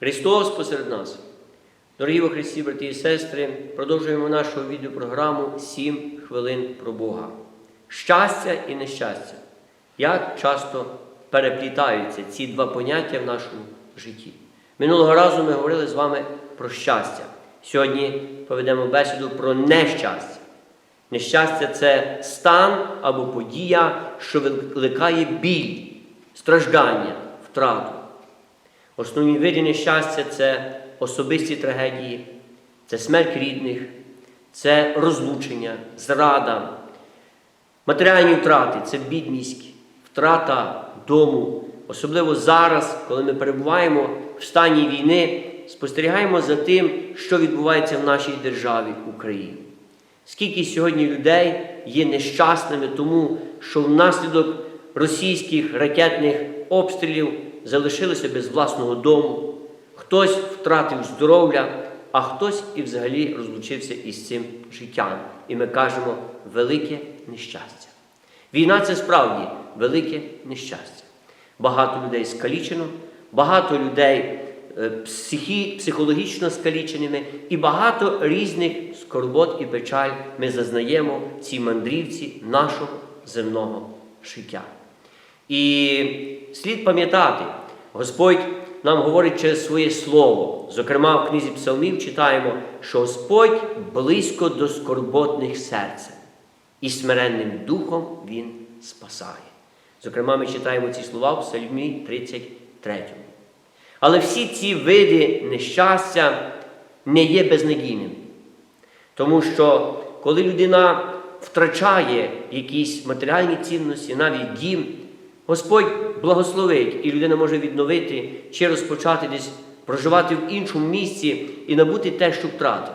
Христос посеред нас. Дорогі во Христі, брати і сестри, продовжуємо нашу відеопрограму «Сім хвилин про Бога. Щастя і нещастя. Як часто переплітаються ці два поняття в нашому житті. Минулого разу ми говорили з вами про щастя. Сьогодні поведемо бесіду про нещастя. Нещастя це стан або подія, що викликає біль, страждання, втрату. Основні види нещастя це особисті трагедії, це смерть рідних, це розлучення, зрада, матеріальні втрати це бідність, втрата дому. Особливо зараз, коли ми перебуваємо в стані війни, спостерігаємо за тим, що відбувається в нашій державі Україні. Скільки сьогодні людей є нещасними, тому що внаслідок російських ракетних обстрілів залишилися без власного дому, хтось втратив здоров'я, а хтось і взагалі розлучився із цим життям. І ми кажемо велике нещастя. Війна це справді велике нещастя. Багато людей скалічено, багато людей е, психі, психологічно скаліченими, і багато різних скорбот і печаль ми зазнаємо в цій мандрівці нашого земного життя. І слід пам'ятати, Господь нам говорить через своє слово. Зокрема, в книзі Псалмів читаємо, що Господь близько до скорботних серця, і смиренним духом Він спасає. Зокрема, ми читаємо ці слова в Псальмі 33. Але всі ці види нещастя не є безнадійними. Тому що коли людина втрачає якісь матеріальні цінності, навіть дім, Господь благословить, і людина може відновити чи розпочати десь проживати в іншому місці і набути те, що втратив.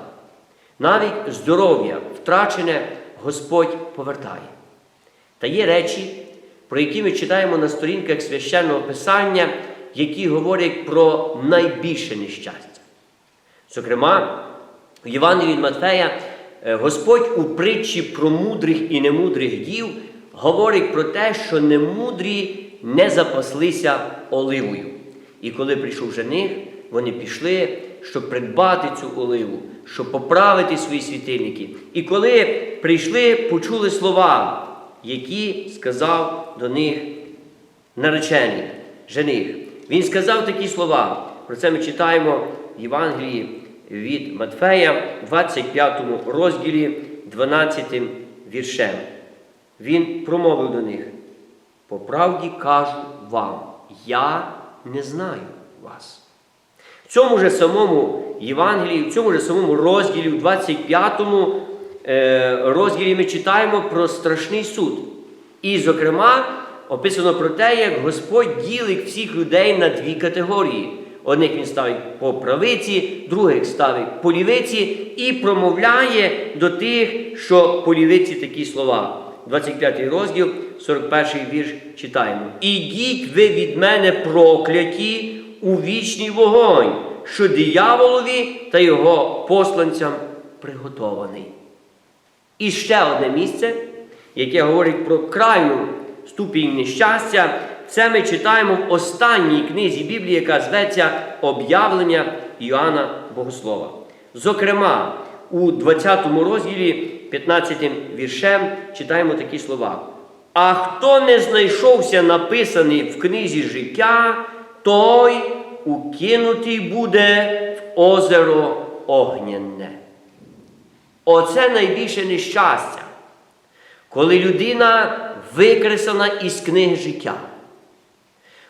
Навіть здоров'я втрачене Господь повертає. Та є речі, про які ми читаємо на сторінках священного Писання, які говорять про найбільше нещастя. Зокрема, в Євангелії від Матфея е, Господь у притчі про мудрих і немудрих дів говорить про те, що немудрі не запаслися оливою. І коли прийшов жених, вони пішли, щоб придбати цю оливу, щоб поправити свої світильники. І коли прийшли, почули слова, які сказав до них наречений, жених. Він сказав такі слова. Про це ми читаємо в Євангелії від Матфея, 25 розділі, 12 віршем. Він промовив до них: по правді кажу вам, я не знаю вас. В цьому ж самому Євангелії, в цьому ж самому розділі, в 25 е, розділі ми читаємо про страшний суд. І, зокрема, описано про те, як Господь ділить всіх людей на дві категорії. Одних він ставить по правиці, других ставить по лівиці і промовляє до тих, що по лівиці такі слова. 25 розділ, 41 вірш читаємо. Ідіть ви від мене прокляті у вічний вогонь, що дияволові та його посланцям приготований. І ще одне місце, яке говорить про крайну ступінь нещастя, це ми читаємо в останній книзі Біблії, яка зветься Об'явлення Іоанна Богослова. Зокрема, у 20 розділі, 15 віршем, читаємо такі слова. А хто не знайшовся написаний в книзі життя, той укинутий буде в озеро огняне. Оце найбільше нещастя, коли людина викресана із книги життя.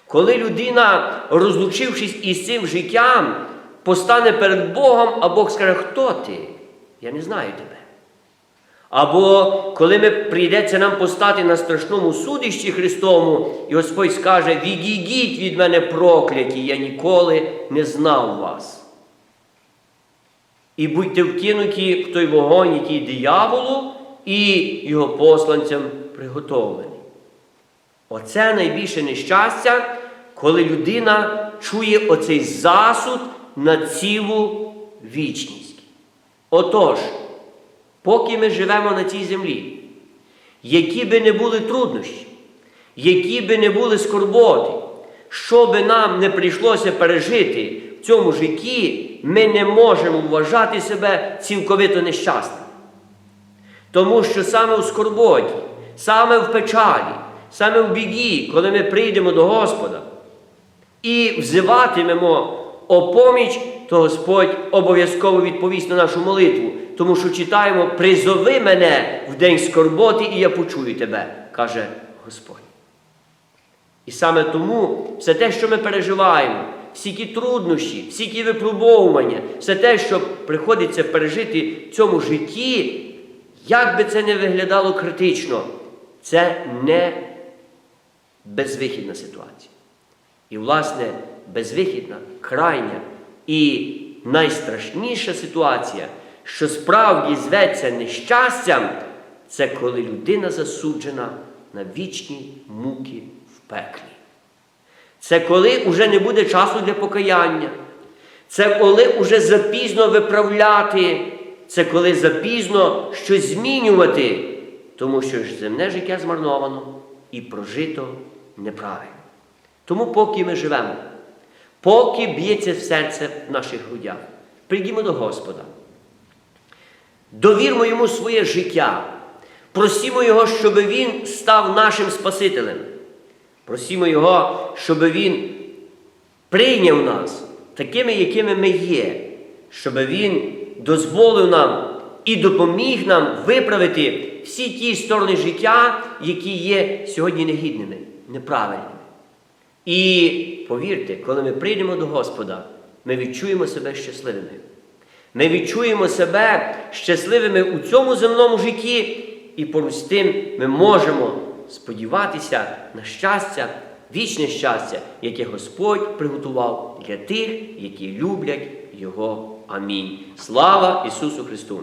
Коли людина, розлучившись із цим життям, постане перед Богом, а Бог скаже, хто ти? Я не знаю тебе. Або коли ми прийдеться нам постати на страшному судищі Христовому, і Господь скаже, відійдіть від мене прокляті, я ніколи не знав вас. І будьте вкинуті в той вогонь, який дияволу і його посланцям приготовлений. Оце найбільше нещастя, коли людина чує оцей засуд на цілу вічність. Отож, поки ми живемо на цій землі, які би не були труднощі, які би не були скорботи, що би нам не прийшлося пережити в цьому житті ми не можемо вважати себе цілковито нещасним. Тому що саме у скорботі, саме в печалі, саме в біді, коли ми прийдемо до Господа і взиватимемо о поміч, то Господь обов'язково відповість на нашу молитву, тому що читаємо призови мене в день скорботи, і я почую тебе, каже Господь. І саме тому все те, що ми переживаємо, всі ті труднощі, всі ті випробовування, все те, що приходиться пережити в цьому житті, як би це не виглядало критично, це не безвихідна ситуація. І, власне, безвихідна, крайня і найстрашніша ситуація, що справді зветься нещастям, це коли людина засуджена на вічні муки в пеклі. Це коли уже не буде часу для покаяння. Це коли уже запізно виправляти, це коли запізно щось змінювати, тому що ж земне життя змарновано і прожито неправильно. Тому поки ми живемо, поки б'ється в серце в наших грудях, прийдімо до Господа. Довірмо йому своє життя, просімо Його, щоб Він став нашим Спасителем. Просімо Його, щоб Він прийняв нас такими, якими ми є, щоб Він дозволив нам і допоміг нам виправити всі ті сторони життя, які є сьогодні негідними, неправильними. І повірте, коли ми прийдемо до Господа, ми відчуємо себе щасливими. Ми відчуємо себе щасливими у цьому земному житті, і поруч з тим ми можемо сподіватися на щастя, вічне щастя, яке Господь приготував для тих, які люблять Його. Амінь. Слава Ісусу Христу!